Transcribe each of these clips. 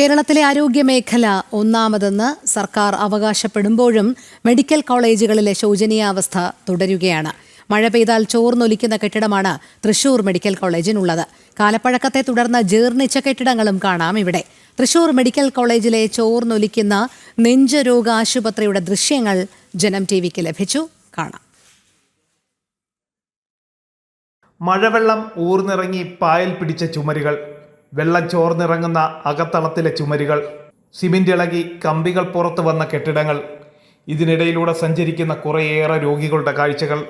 കേരളത്തിലെ ആരോഗ്യ മേഖല ഒന്നാമതെന്ന് സർക്കാർ അവകാശപ്പെടുമ്പോഴും മെഡിക്കൽ കോളേജുകളിലെ ശോചനീയാവസ്ഥ തുടരുകയാണ്. മഴ പെയ്താൽ ചോർന്നൊലിക്കുന്ന കെട്ടിടമാണ് തൃശൂർ മെഡിക്കൽ കോളേജിനുള്ളത്. കാലപ്പഴക്കത്തെ തുടർന്ന് ജീർണിച്ച കെട്ടിടങ്ങളും കാണാം ഇവിടെ. തൃശൂർ മെഡിക്കൽ കോളേജിലെ ചോർന്നൊലിക്കുന്ന നെഞ്ചരോഗ ആശുപത്രിയുടെ ദൃശ്യങ്ങൾ ജനം ടി വിക്ക് ലഭിച്ചു. കാണാം. മഴവെള്ളം ഊർന്നിറങ്ങി പായൽ പിടിച്ച ചുമരുകൾ. വെള്ളം ചോർന്നിറങ്ങുന്ന അകത്തളത്തിലെ ചുമരുകൾ സിമെന്റ് ഇളകി കമ്പികൾ പുറത്തു വന്ന കെട്ടിടങ്ങൾ ഇതിനിടയിലൂടെ സഞ്ചരിക്കുന്ന കുറേയേറെ രോഗികളുടെ കാഴ്ചകൾ.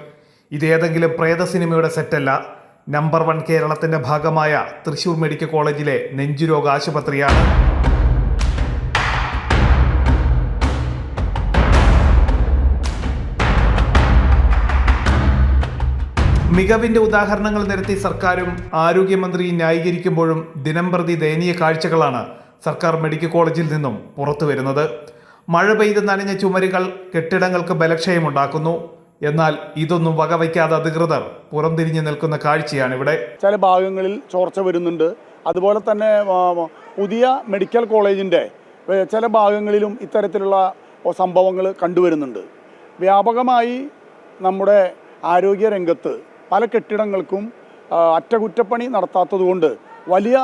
ഇതേതെങ്കിലും പ്രേത സിനിമയുടെ സെറ്റല്ല നമ്പർ വൺ കേരളത്തിന്റെ ഭാഗമായ തൃശൂർ മെഡിക്കൽ കോളേജിലെ നെഞ്ചുരോഗ ആശുപത്രിയാണ്. മികവിന്റെ ഉദാഹരണങ്ങൾ നിരത്തി സർക്കാരും ആരോഗ്യമന്ത്രി ന്യായീകരിക്കുമ്പോഴും ദിനംപ്രതി ദയനീയ കാഴ്ചകളാണ് സർക്കാർ മെഡിക്കൽ കോളേജിൽ നിന്നും പുറത്തു വരുന്നത്. മഴ പെയ്ത് നനഞ്ഞ ചുമരുകൾ കെട്ടിടങ്ങൾക്ക് ബലക്ഷയമുണ്ടാക്കുന്നു. എന്നാൽ ഇതൊന്നും വകവയ്ക്കാതെ അധികൃതർ പുറംതിരിഞ്ഞു നിൽക്കുന്ന കാഴ്ചയാണ് ഇവിടെ ചില ഭാഗങ്ങളിൽ ചോർച്ച വരുന്നുണ്ട്. അതുപോലെ തന്നെ പുതിയ മെഡിക്കൽ കോളേജിന്റെ ചില ഭാഗങ്ങളിലും ഇത്തരത്തിലുള്ള സംഭവങ്ങൾ കണ്ടുവരുന്നുണ്ട്. വ്യാപകമായി നമ്മുടെ ആരോഗ്യ രംഗത്ത് പല കെട്ടിടങ്ങൾക്കും അറ്റകുറ്റപ്പണി നടത്താത്തതുകൊണ്ട് വലിയ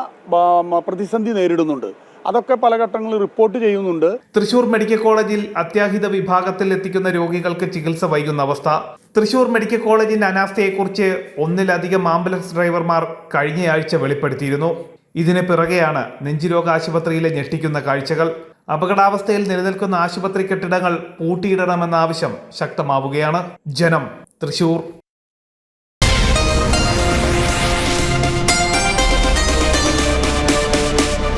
പ്രതിസന്ധി നേരിടുന്നുണ്ട്. അതൊക്കെ പല ഘട്ടങ്ങളിൽ റിപ്പോർട്ട് ചെയ്യുന്നുണ്ട്. തൃശൂർ മെഡിക്കൽ കോളേജിൽ അത്യാഹിത വിഭാഗത്തിൽ എത്തിക്കുന്ന രോഗികൾക്ക് ചികിത്സ വൈകുന്ന അവസ്ഥ. തൃശൂർ മെഡിക്കൽ കോളേജിന്റെ അനാസ്ഥയെക്കുറിച്ച് ഒന്നിലധികം ആംബുലൻസ് ഡ്രൈവർമാർ കഴിഞ്ഞയാഴ്ച വെളിപ്പെടുത്തിയിരുന്നു. ഇതിന് പിറകെയാണ് നെഞ്ചുരോഗ ആശുപത്രിയിലെ ഞെട്ടിക്കുന്ന കാഴ്ചകൾ. അപകടാവസ്ഥയിൽ നിലനിൽക്കുന്ന ആശുപത്രി കെട്ടിടങ്ങൾ പൂട്ടിയിടണമെന്ന ആവശ്യം ശക്തമാവുകയാണ്. ജനം തൃശൂർ.